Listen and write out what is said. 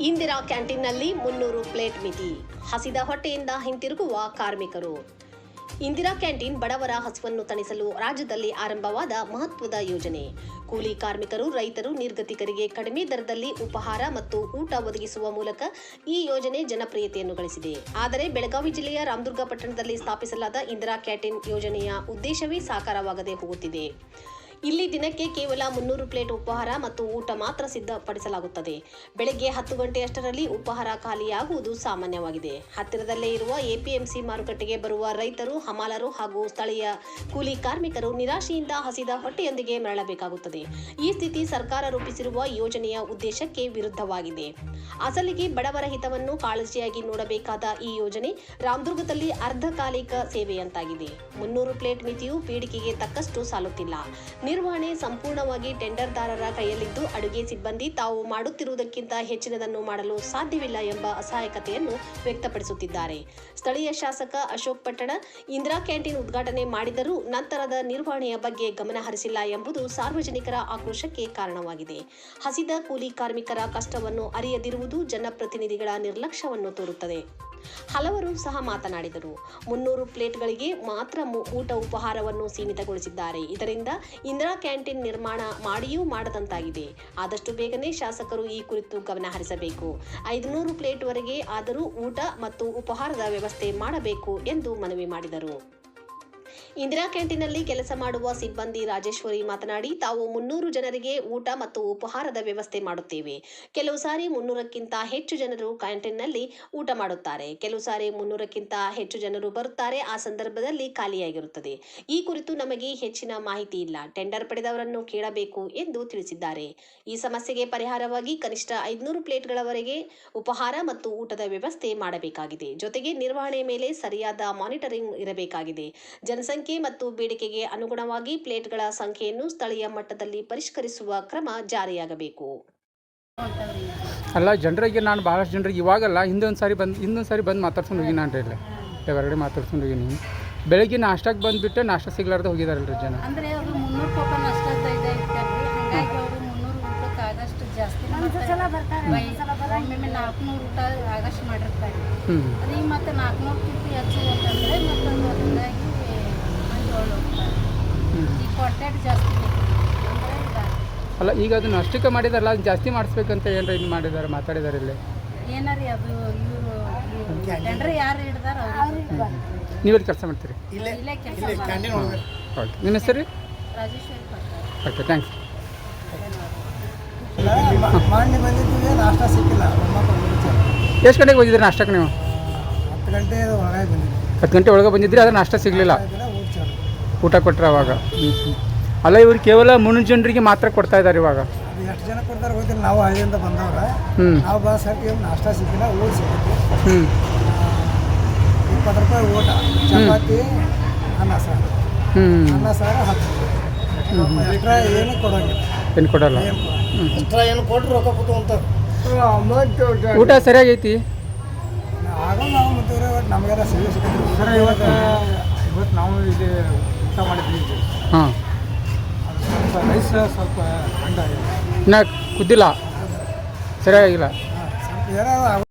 ಇಂದಿರಾ ಕ್ಯಾಂಟೀನ್ನಲ್ಲಿ ಮುನ್ನೂರು ಪ್ಲೇಟ್ ಮಿತಿ. ಹಸಿದ ಹೊಟ್ಟೆಯಿಂದ ಹಿಂತಿರುಗುವ ಕಾರ್ಮಿಕರು. ಇಂದಿರಾ ಕ್ಯಾಂಟೀನ್ ಬಡವರ ಹಸುವನ್ನು ತಣಿಸಲು ರಾಜ್ಯದಲ್ಲಿ ಆರಂಭವಾದ ಮಹತ್ವದ ಯೋಜನೆ. ಕೂಲಿ ಕಾರ್ಮಿಕರು, ರೈತರು, ನಿರ್ಗತಿಕರಿಗೆ ಕಡಿಮೆ ದರದಲ್ಲಿ ಉಪಹಾರ ಮತ್ತು ಊಟ ಒದಗಿಸುವ ಮೂಲಕ ಈ ಯೋಜನೆ ಜನಪ್ರಿಯತೆಯನ್ನು ಗಳಿಸಿದೆ. ಆದರೆ ಬೆಳಗಾವಿ ಜಿಲ್ಲೆಯ ರಾಮದುರ್ಗ ಪಟ್ಟಣದಲ್ಲಿ ಸ್ಥಾಪಿಸಲಾದ ಇಂದಿರಾ ಕ್ಯಾಂಟೀನ್ ಯೋಜನೆಯ ಉದ್ದೇಶವೇ ಸಾಕಾರವಾಗದೆ ಹೋಗುತ್ತಿದೆ. ಇಲ್ಲಿ ದಿನಕ್ಕೆ ಕೇವಲ ಮುನ್ನೂರು ಪ್ಲೇಟ್ ಉಪಹಾರ ಮತ್ತು ಊಟ ಮಾತ್ರ ಸಿದ್ಧಪಡಿಸಲಾಗುತ್ತದೆ. ಬೆಳಗ್ಗೆ ಹತ್ತು ಗಂಟೆಯಷ್ಟರಲ್ಲಿ ಉಪಹಾರ ಖಾಲಿಯಾಗುವುದು ಸಾಮಾನ್ಯವಾಗಿದೆ. ಹತ್ತಿರದಲ್ಲೇ ಇರುವ ಎಪಿಎಂಸಿ ಮಾರುಕಟ್ಟೆಗೆ ಬರುವ ರೈತರು, ಹಮಾಲರು ಹಾಗೂ ಸ್ಥಳೀಯ ಕೂಲಿ ಕಾರ್ಮಿಕರು ನಿರಾಶೆಯಿಂದ ಹಸಿದ ಹೊಟ್ಟೆಯೊಂದಿಗೆ ಮರಳಬೇಕಾಗುತ್ತದೆ. ಈ ಸ್ಥಿತಿ ಸರ್ಕಾರ ರೂಪಿಸಿರುವ ಯೋಜನೆಯ ಉದ್ದೇಶಕ್ಕೆ ವಿರುದ್ಧವಾಗಿದೆ. ಅಸಲಿಗೆ ಬಡವರ ಹಿತವನ್ನು ಕಾಳಜಿಯಾಗಿ ನೋಡಬೇಕಾದ ಈ ಯೋಜನೆ ರಾಮದುರ್ಗದಲ್ಲಿ ಅರ್ಧಕಾಲಿಕ ಸೇವೆಯಂತಾಗಿದೆ ಮುನ್ನೂರು ಪ್ಲೇಟ್ ಮಿತಿಯು ಬೇಡಿಕೆಗೆ ತಕ್ಕಷ್ಟು ಸಾಲುತ್ತಿಲ್ಲ. ನಿರ್ವಹಣೆ ಸಂಪೂರ್ಣವಾಗಿ ಟೆಂಡರ್ದಾರರ ಕೈಯಲ್ಲಿದ್ದು, ಅಡುಗೆ ಸಿಬ್ಬಂದಿ ತಾವು ಮಾಡುತ್ತಿರುವುದಕ್ಕಿಂತ ಹೆಚ್ಚಿನದನ್ನು ಮಾಡಲು ಸಾಧ್ಯವಿಲ್ಲ ಎಂಬ ಅಸಹಾಯಕತೆಯನ್ನು ವ್ಯಕ್ತಪಡಿಸುತ್ತಿದ್ದಾರೆ. ಸ್ಥಳೀಯ ಶಾಸಕ ಅಶೋಕ್ ಪಟ್ಟಣ ಇಂದಿರಾ ಕ್ಯಾಂಟೀನ್ ಉದ್ಘಾಟನೆ ಮಾಡಿದರೂ ನಂತರದ ನಿರ್ವಹಣೆಯ ಬಗ್ಗೆ ಗಮನ ಹರಿಸಿಲ್ಲ ಎಂಬುದು ಸಾರ್ವಜನಿಕರ ಆಕ್ರೋಶಕ್ಕೆ ಕಾರಣವಾಗಿದೆ. ಹಸಿದ ಕೂಲಿ ಕಾರ್ಮಿಕರ ಕಷ್ಟವನ್ನು ಅರಿಯದಿರುವುದು ಜನಪ್ರತಿನಿಧಿಗಳ ನಿರ್ಲಕ್ಷ್ಯವನ್ನು ತೋರುತ್ತದೆ. ಹಲವರು ಸಹ ಮಾತನಾಡಿದರು. ಮುನ್ನೂರು ಪ್ಲೇಟ್ಗಳಿಗೆ ಮಾತ್ರ ಊಟ ಉಪಹಾರವನ್ನು ಸೀಮಿತಗೊಳಿಸಿದ್ದಾರೆ. ಇದರಿಂದ ಇಂದಿರಾ ಕ್ಯಾಂಟೀನ್ ನಿರ್ಮಾಣ ಮಾಡಿಯೂ ಮಾಡದಂತಾಗಿದೆ. ಆದಷ್ಟು ಬೇಗನೆ ಶಾಸಕರು ಈ ಕುರಿತು ಗಮನ ಹರಿಸಬೇಕು. ಐದುನೂರು ಪ್ಲೇಟ್ವರೆಗೆ ಆದರೂ ಊಟ ಮತ್ತು ಉಪಹಾರದ ವ್ಯವಸ್ಥೆ ಮಾಡಬೇಕು ಎಂದು ಮನವಿ ಮಾಡಿದರು. ಇಂದಿರಾ ಕ್ಯಾಂಟೀನ್ನಲ್ಲಿ ಕೆಲಸ ಮಾಡುವ ಸಿಬ್ಬಂದಿ ರಾಜೇಶ್ವರಿ ಮಾತನಾಡಿ, ತಾವು ಮುನ್ನೂರು ಜನರಿಗೆ ಊಟ ಮತ್ತು ಉಪಹಾರದ ವ್ಯವಸ್ಥೆ ಮಾಡುತ್ತೇವೆ. ಕೆಲವು ಸಾರಿ ಮುನ್ನೂರಕ್ಕಿಂತ ಹೆಚ್ಚು ಜನರು ಕ್ಯಾಂಟೀನ್ನಲ್ಲಿ ಊಟ ಮಾಡುತ್ತಾರೆ. ಕೆಲವು ಸಾರಿ ಮುನ್ನೂರಕ್ಕಿಂತ ಹೆಚ್ಚು ಜನರು ಬರುತ್ತಾರೆ. ಆ ಸಂದರ್ಭದಲ್ಲಿ ಖಾಲಿಯಾಗಿರುತ್ತದೆ. ಈ ಕುರಿತು ನಮಗೆ ಹೆಚ್ಚಿನ ಮಾಹಿತಿ ಇಲ್ಲ. ಟೆಂಡರ್ ಪಡೆದವರನ್ನು ಕೇಳಬೇಕು ಎಂದು ತಿಳಿಸಿದ್ದಾರೆ. ಈ ಸಮಸ್ಯೆಗೆ ಪರಿಹಾರವಾಗಿ ಕನಿಷ್ಠ ಐದುನೂರು ಪ್ಲೇಟ್ಗಳವರೆಗೆ ಉಪಹಾರ ಮತ್ತು ಊಟದ ವ್ಯವಸ್ಥೆ ಮಾಡಬೇಕಾಗಿದೆ. ಜೊತೆಗೆ ನಿರ್ವಹಣೆ ಮೇಲೆ ಸರಿಯಾದ ಮಾನಿಟರಿಂಗ್ ಇರಬೇಕಾಗಿದೆ. ಜನಸಂಖ್ಯೆ ಮತ್ತು ಬೇಡಿಕೆಗೆ ಅನುಗುಣವಾಗಿ ಪ್ಲೇಟ್ಗಳ ಸಂಖ್ಯೆಯನ್ನು ಸ್ಥಳೀಯ ಮಟ್ಟದಲ್ಲಿ ಪರಿಷ್ಕರಿಸುವ ಕ್ರಮ ಜಾರಿಯಾಗಬೇಕು. ಅಲ್ಲ ಜನರಿಗೆ ನಾನು ಭಾಳಷ್ಟು ಜನರಿಗೆ ಇವಾಗಲ್ಲ ಹಿಂದೊಂದು ಸಾರಿ ಬಂದು ಹಿಂದೊಂದು ಸಾರಿ ಬಂದು ಮಾತಾಡ್ಸ್ಕೊಂಡು ಹೋಗಿ ನಾನು ಇಲ್ಲ. ಹೊರಗಡೆ ಮಾತಾಡ್ಸ್ಕೊಂಡು ಹೋಗಿನಿ. ಬೆಳಗ್ಗೆ ನಾಷ್ಟಕ್ಕೆ ಬಂದುಬಿಟ್ಟು ನಾಷ್ಟ ಸಿಗಲಾರ್ದೆ ಹೋಗಿದಾರಲ್ರಿ ಜನ. ನಾಲ್ಕುನೂರು ಊಟ ಆಗಷ್ಟು ಮಾಡಿರ್ತಾರೆ. ಮತ್ತೆ ನಾಲ್ಕುನೂರಕ್ಕಿಂತ ಹೆಚ್ಚು ಅಂತಂದ್ರೆ ಅಲ್ಲ ಈಗ ಅದನ್ನ ಅಷ್ಟಕ್ಕೆ ಮಾಡಿದಾರಲ್ಲ ಅದನ್ನ ಜಾಸ್ತಿ ಮಾಡಿಸ್ಬೇಕಂತ ಏನಾರ ಇದು ಮಾಡಿದ್ದಾರೆ ಮಾತಾಡಿದ್ದಾರೆ ಇಲ್ಲಿ? ಏನಾರಿ ಅದು ಇವರು ಟೆಂಡ್ರ್ ಯಾರು ಹಿಡ್ದಾರ ಅವ್ರು ನೀವೆಲ್ಲಿ ಕೆಲಸ ಮಾಡ್ತೀರಿ? ಇಲ್ಲೇ ಕೆಲಸ ಓಕೆ ನಿಮ್ಮ ಹೆಸರು? ರೀ ರಾಜೇಶ್ವರಿ ಓಕೆ ಥ್ಯಾಂಕ್ಸ್. ಮಾಡಿ ಬಂದಿದ್ದೀವಿ ನಾಷ್ಟ ಸಿಕ್ಕಿಲ್ಲ. ಎಷ್ಟು ಗಂಟೆಗೆ ಬಂದಿದ್ದೀರಿ ನಾಷ್ಟಕ್ಕೆ ನೀವು? ಹತ್ತು ಗಂಟೆ ಒಳಗೆ ಬಂದಿದ್ವಿ ಹತ್ತು ಗಂಟೆ ಒಳಗೆ ಬಂದಿದ್ರಿ ಆದರೆ ನಾಷ್ಟ ಸಿಗಲಿಲ್ಲ. ಊಟ ಕೊಟ್ಟರೆ. ಅವಾಗ. ಹ್ಞೂ ಹ್ಞೂ ಅಲ್ಲ ಇವರು ಕೇವಲ ಮುನ್ನ ಜನರಿಗೆ ಮಾತ್ರ ಕೊಡ್ತಾ ಇದ್ದಾರೆ ಇವಾಗ. ಅದು ಎಷ್ಟು ಜನ ಕೊಡ್ತಾರೆ ಗೊತ್ತಿಲ್ಲ. ನಾವು ಹಳ್ಳಿಯಿಂದ ಬಂದವ್ರ. ಹ್ಞೂ ನಾವು ಬಸ್ ಹಾಕಿ ನಾಷ್ಟ ಸಿಕ್ಕಿಲ್ಲ ಊಟ ಸಿಕ್ಕಿತ್ತು ಹ್ಞೂ ಇಪ್ಪತ್ತು ರೂಪಾಯಿ ಊಟ ಚಪಾತಿ ಅನ್ನ ಸಾರು. ಹ್ಞೂ ಅನ್ನ ಸಾರು ಹತ್ತು ಎಕ್ಸ್ಟ್ರಾ ಏನು ಕೊಡೋಂಗಿಲ್ಲ. ಏನು ಕೊಡಲ್ಲ. ಏನು ಎಕ್ಸ್ಟ್ರಾ ಏನು ಕೊಟ್ಟರು ರೊಕ್ಕ ಕೊಟ್ಟು ಅಂತಾರೆ ಊಟ ಸರಿಯಾಗೈತಿ ಆಗ ನಾವು ಮತ್ತೆ ನಮಗೆಲ್ಲ ಸೇವೆ ಸಿಕ್ಕಿದ್ರು ಇವತ್ತು ಇವತ್ತು ನಾವು ಇಲ್ಲಿ ಊಟ ಮಾಡಿದ್ವಿ ಹಾಂ. ರೈಸ್ ಸ್ವಲ್ಪ ಹಂಡ ಇನ್ನ ಕುದ್ದಿಲ್ಲ. ಸರಿಯಾಗಿಲ್ಲ. ಏನಾದ್ರು